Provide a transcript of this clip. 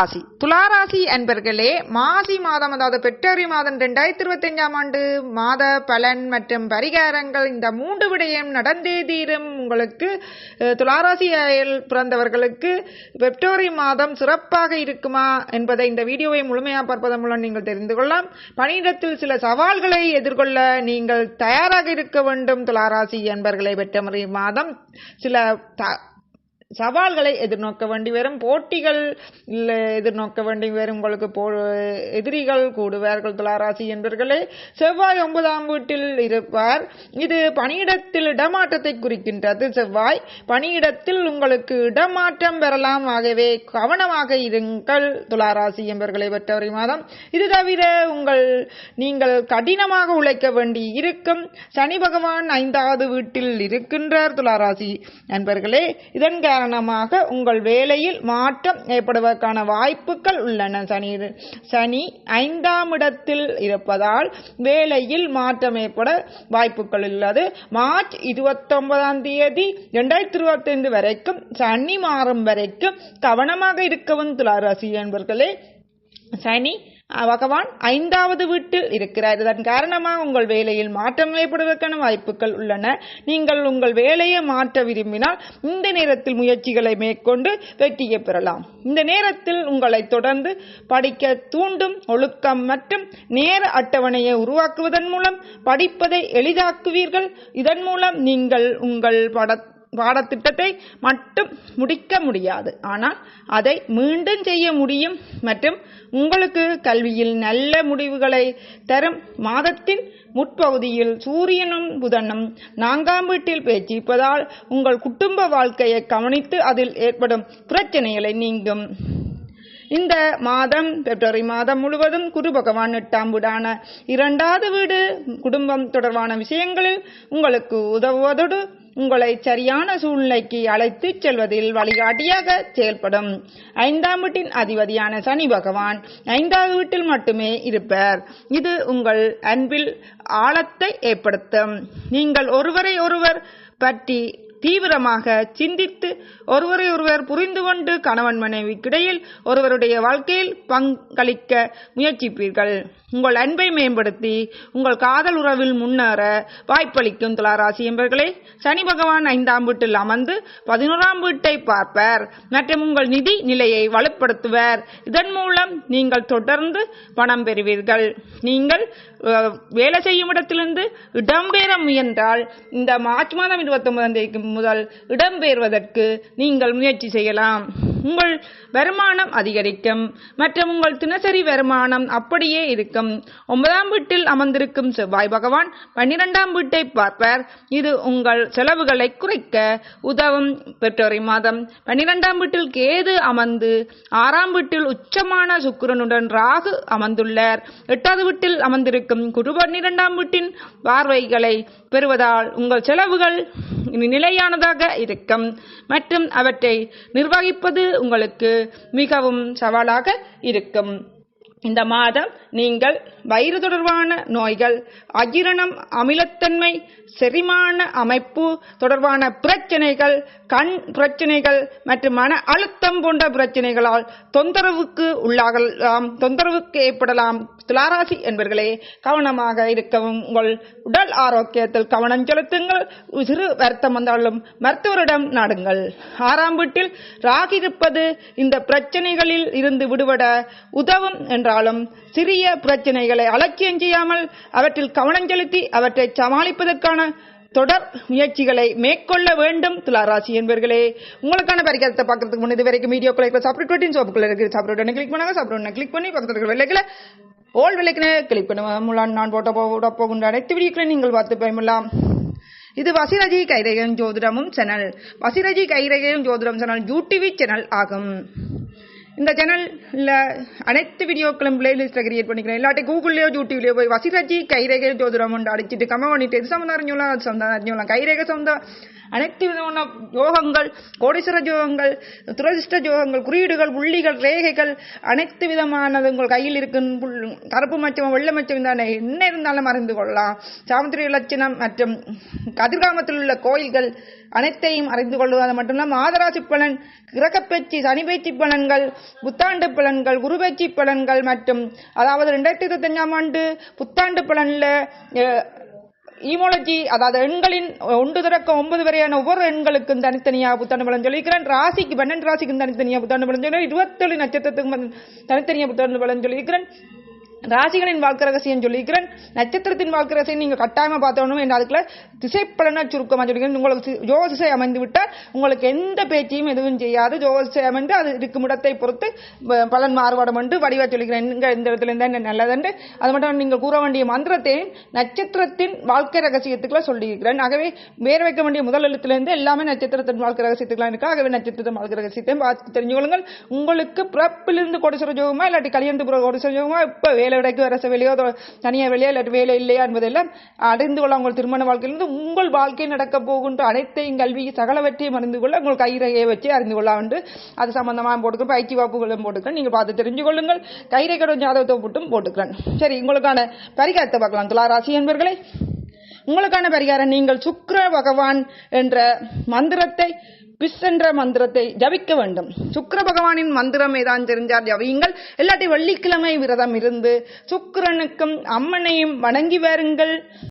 ராசி. துளாராசி அன்பர்களே மாசி மாதம் அதாவது பெற்றோரி மாதம் ரெண்டாயிரத்தி இருபத்தி அஞ்சாம் ஆண்டு மாத பலன் மற்றும் பரிகாரங்கள் இந்த மூன்று விடயம் நடந்தே தீரும். உங்களுக்கு துளாராசி பிறந்தவர்களுக்கு பெப்டோரி மாதம் சிறப்பாக இருக்குமா என்பதை இந்த வீடியோவை முழுமையாக பார்ப்பதன் மூலம் நீங்கள் தெரிந்து கொள்ளலாம். பணியிடத்தில் சில சவால்களை எதிர்கொள்ள நீங்கள் தயாராக இருக்க வேண்டும். துளாராசி அன்பர்களை பெற்றமறை மாதம் சில சவால்களை எதிர்நோக்க வேண்டி வரும் போட்டிகள் இல்லை எதிர்நோக்க வேண்டி வரும் உங்களுக்கு போ எதிரிகள் கூடுவார்கள் துளாராசி என்பர்களே. செவ்வாய் ஒன்பதாம் வீட்டில் இருப்பார். இது பணியிடத்தில் இடமாற்றத்தை குறிக்கின்றது. செவ்வாய் பணியிடத்தில் உங்களுக்கு இடமாற்றம் பெறலாம். ஆகவே கவனமாக இருங்கள் துளாராசி என்பர்களை பெற்றவரை மாதம். இது தவிர உங்கள் நீங்கள் கடினமாக உழைக்க வேண்டி இருக்கும். சனி பகவான் ஐந்தாவது வீட்டில் இருக்கின்றார் துளாராசி நண்பர்களே இதன் காரணமாக உங்கள் வேலையில் மாற்றம் ஏற்படுவதற்கான வாய்ப்புகள் உள்ளன சனி. சனி ஐந்தாம் இடத்தில் இருப்பதால் வேலையில் மாற்றம் ஏற்பட வாய்ப்புகள் உள்ளது. மார்ச் இருபத்தொன்பதாம் தேதி இரண்டாயிரத்தி இருபத்தைந்து வரைக்கும் சனி மாறும் வரைக்கும் கவனமாக இருக்கவும் துளாராசி என்பர்களே சனி பகவான் ஐந்தாவது வீட்டில் இருக்கிறார். இதன் காரணமாக உங்கள் வேலையில் மாற்றம் ஏற்படுவதற்கான வாய்ப்புகள் உள்ளன. நீங்கள் உங்கள் வேலையை மாற்ற விரும்பினால் இந்த நேரத்தில் முயற்சிகளை மேற்கொண்டு வெற்றியை பெறலாம். இந்த நேரத்தில் உங்களை தொடர்ந்து படிக்க தூண்டும் ஒழுக்கம் மற்றும் நேர அட்டவணையை உருவாக்குவதன் மூலம் படிப்பதை எளிதாக்குவீர்கள். இதன் மூலம் நீங்கள் உங்கள் பட பாடத்திட்டத்தை மட்டும் முடிக்க முடியாது. ஆனால் அதை மீண்டும் செய்ய முடியும் மற்றும் உங்களுக்கு கல்வியில் நல்ல முடிவுகளை தரும் மாதத்தின் முற்பகுதியில் சூரியனும் புதனும் நான்காம் வீட்டில் பேச்சிப்பதால் உங்கள் குடும்ப வாழ்க்கையை கவனித்து அதில் ஏற்படும் பிரச்சனைகளை நீங்கும். இந்த மாதம் பிப்ரவரி மாதம் முழுவதும் குரு பகவான் எட்டாம் வீடான இரண்டாவது வீடு குடும்பம் தொடர்பான விஷயங்களில் உங்களுக்கு உதவுவதோடு உங்களை சரியான சூழ்நிலைக்கு அழைத்துச் செல்வதில் வழிகாட்டியாக செயல்படும். ஐந்தாம் வீட்டின் அதிபதியான சனி பகவான் ஐந்தாவது வீட்டில் மட்டுமே இருப்பார். இது உங்கள் அன்பில் ஆழத்தை ஏற்படுத்தும். நீங்கள் ஒருவரை ஒருவர் பற்றி தீவிரமாக சிந்தித்து ஒருவரை ஒருவர் புரிந்து கொண்டு கணவன் மனைவிக்கிடையில் ஒருவருடைய வாழ்க்கையில் பங்களிக்க முயற்சிப்பீர்கள். உங்கள் அன்பை மேம்படுத்தி உங்கள் காதல் உறவில் முன்னேற வாய்ப்பளிக்கும் துளாராசி என்பர்களே சனி பகவான் ஐந்தாம் வீட்டில் அமர்ந்து பதினோராம் வீட்டை பார்ப்பார். மற்றும் உங்கள் நிதி நிலையை வலுப்படுத்துவர். இதன் மூலம் நீங்கள் தொடர்ந்து பணம் பெறுவீர்கள். நீங்கள் வேலை செய்யும் இடத்திலிருந்து இடம்பெற முயன்றால் இந்த மார்ச் மாதம் இருபத்தி ஒன்பதாம் தேதிக்கு முதல் இடம்பெயர்வதற்கு நீங்கள் முயற்சி செய்யலாம். உங்கள் வருமானம் அதிகரிக்கும். மற்றும் உங்கள் தினசரி வருமானம் அப்படியே இருக்கும். ஒன்பதாம் வீட்டில் அமர்ந்திருக்கும் செவ்வாய் பகவான் பன்னிரெண்டாம் வீட்டை பார்ப்பார். இது உங்கள் செலவுகளை குறைக்க உதவும். பெற்றோரை மாதம் பன்னிரெண்டாம் வீட்டில் கேது அமர்ந்து ஆறாம் வீட்டில் உச்சமான சுக்கிரனுடன் ராகு அமர்ந்துள்ளார். எட்டாவது வீட்டில் அமர்ந்திருக்கும் குரு பன்னிரெண்டாம் வீட்டின் பார்வைகளை பெறுவதால் உங்கள் செலவுகள் நிலை நிலையானதாக இருக்கும். மற்றும் அவற்றை நிர்வகிப்பது உங்களுக்கு மிகவும் சவாலாக இருக்கும். இந்த மாதம் நீங்கள் வயிறு தொடர்பான நோய்கள் அஜீரணம் அமிலத்தன்மை செரிமான அமைப்பு தொடர்பான பிரச்சனைகள் கண் பிரச்சனைகள் மற்றும் மன அழுத்தம் போன்ற பிரச்சனைகளால் தொந்தரவுக்கு உள்ளாகலாம் தொந்தரவுக்கு ஏற்படலாம். துளாராசி என்பர்களே கவனமாக இருக்கவும். உங்கள் உடல் ஆரோக்கியத்தில் கவனம் செலுத்துங்கள். சிறு வருத்தம் வந்தாலும் மருத்துவரிடம் நாடுங்கள். ஆறாம் வீட்டில் ராகி இருப்பது இந்த பிரச்சனைகளில் இருந்து விடுபட உதவும் என்றாலும் சிறிய பிரச்சனைகளை அலட்சியம் செய்யாமல் அவற்றில் கவனம் செலுத்தி அவற்றை சமாளிப்பதற்கான தொடர் முயற்சிகளை மேற்கொள்ள வேண்டும். துளாராசி என்பர்களே உங்களுக்கான பரிகாரத்தை பார்க்கறதுக்கு முன் இது வரைக்கும் வீடியோக்குள்ள இருக்கிற சப்ரேட் சோப்புக்குள்ள இருக்கிற சப்ரேட் கிளிக் பண்ணாங்க. சப்ரேட் கிளிக் பண்ணி பக்கத்தில் இருக்கிற வெள்ளைகளை ஓல் விலைக்குன்னு கிளிக் முலான் நான் போட்ட போட போகின்ற அனைத்து வீடியோக்களை நீங்கள் பார்த்து பயமில்லாம். இது வசிரஜி கைரேகம் ஜோதிடமும் சேனல். வசிரஜி கைரேகம் ஜோதிடம் சேனல். யூடிவி சேனல் ஆகும். இந்த சேனலில் அனைத்து வீடியோக்களும் பிளேலிஸ்ட்டை கிரியேட் பண்ணிக்கிறேன். இல்லாட்டி கூகுள்லயோ யூடியூப்லயோ போய் வசிரஜி கைரேகை ஜோதிடம் அடிச்சுட்டு அடிச்சிட்டு கம்ம பண்ணிட்டு எது சம்மந்தம் அறிஞ்சோலாம் அது சம்மந்தம் அறிஞ்சோலாம் கைரேகை சம்மந்தம் அனைத்து விதமான யோகங்கள் கோடீஸ்வர யோகங்கள் துரதிஷ்ட யோகங்கள் குறியீடுகள் புள்ளிகள் ரேகைகள் அனைத்து விதமானது உங்கள் கையில் இருக்கும் புல்- கருப்பு மச்சம் வெள்ளை மச்சம் தானே என்ன இருந்தாலும் அறிந்து கொள்ளலாம். சாமுத்திரி லட்சணம் மற்றும் கதிர்காமத்தில் உள்ள கோயில்கள் அனைத்தையும் அறிந்து கொள்வது மட்டும் இல்லாமல் மாதராசி பலன் கிரகப்பேச்சு சனி பேச்சு பலன்கள் புத்தாண்டு பலன்கள் குருபெயர்ச்சி பலன்கள் மற்றும் அதாவது ரெண்டாயிரத்தி இருபத்தஞ்சாம் ஆண்டு புத்தாண்டு பலன்ல ஈமோலஜி அதாவது எண்களின் ஒன்று தொடக்க ஒன்பது வரையான ஒவ்வொரு எண்களுக்கும் தனித்தனியாக புத்தாண்டு பலன் சொல்லியிருக்கிறேன் ராசிக்கு பன்னெண்டு ராசிக்கும் தனித்தனியாக புத்தாண்டு பலன் சொல்லி இருபத்தேழு நட்சத்திரத்துக்கும் பலன் தனித்தனியாக புத்தாண்டு பலன் சொல்லியிருக்கிறேன் ராசிகளின் வாழ்க்கை ரகசியம் சொல்லியிருக்கிறேன். நட்சத்திரத்தின் வாழ்க்கை ரகசியம் நீங்கள் கட்டாயமாக பார்த்தோம் என்று அதுக்குள்ள திசைப்பலனா சுருக்கமாக சொல்லிக்கிறேன் உங்களுக்கு ஜோதிசை அமைந்து விட்டால் உங்களுக்கு எந்த பேச்சையும் எதுவும் செய்யாது. ஜோதிசை அமைந்து அது இருக்கும் இடத்தை பொறுத்து பலன் மாறுபாடும் என்று வடிவாக சொல்லிக்கிறேன் இங்கே இந்த இடத்துல இருந்தால் என்ன நல்லதென்று அது மட்டும் நீங்கள் கூற வேண்டிய மந்திரத்தை நட்சத்திரத்தின் வாழ்க்கை ரகசியத்துக்குள்ள சொல்லியிருக்கிறேன். ஆகவே வேறு வைக்க வேண்டிய முதல் எழுத்துலேருந்து எல்லாமே நட்சத்திரத்தின் வாழ்க்கை ரகசியத்துக்குலாம் இருக்கு. ஆகவே நட்சத்திரத்தின் வாழ்க்கை ரகசியத்தையும் பார்த்து தெரிஞ்சு கொள்ளுங்கள் உங்களுக்கு பிறப்பிலிருந்து கோடீஸ்வர ஜோகமா இல்லாட்டி கல்யாணத்துக்கு கோடீஸ்வர ஜோகமா? இப்போ வேலை விடைக்கு வர வெளியோ தனியாக வேலையோ இல்லாட்டி வேலை இல்லையா என்பதெல்லாம் அறிந்து கொள்ள உங்கள் திருமண வாழ்க்கையிலிருந்து உங்கள் வாழ்க்கை நடக்க போகின்ற அனைத்தையும் கல்வி சகலவற்றையும் அறிந்து கொள்ள உங்கள் கைரகையை வச்சு அறிந்து கொள்ளலாம் என்று அது சம்பந்தமாக போட்டுக்கிறேன் பயிற்சி வாப்புகளும் போட்டுக்கிறேன் நீங்கள் பார்த்து தெரிஞ்சு கொள்ளுங்கள். கைரேகை ஜாதகத்தை போட்டும் போட்டுக்கிறேன். சரி உங்களுக்கான பரிகாரத்தை பார்க்கலாம். துளாராசி என்பர்களே. உங்களுக்கான பரிகாரம் நீங்கள் சுக்ர பகவான் என்ற மந்திரத்தை பிஸ் என்ற மந்திரத்தை ஜபிக்க வேண்டும். சுக்கர பகவானின் மந்திரம் ஏதான் தெரிஞ்சால் ஜபியுங்கள். இல்லாட்டி வெள்ளிக்கிழமை விரதம் இருந்து சுக்கரனுக்கும் அம்மனையும் வணங்கி வாருங்கள்.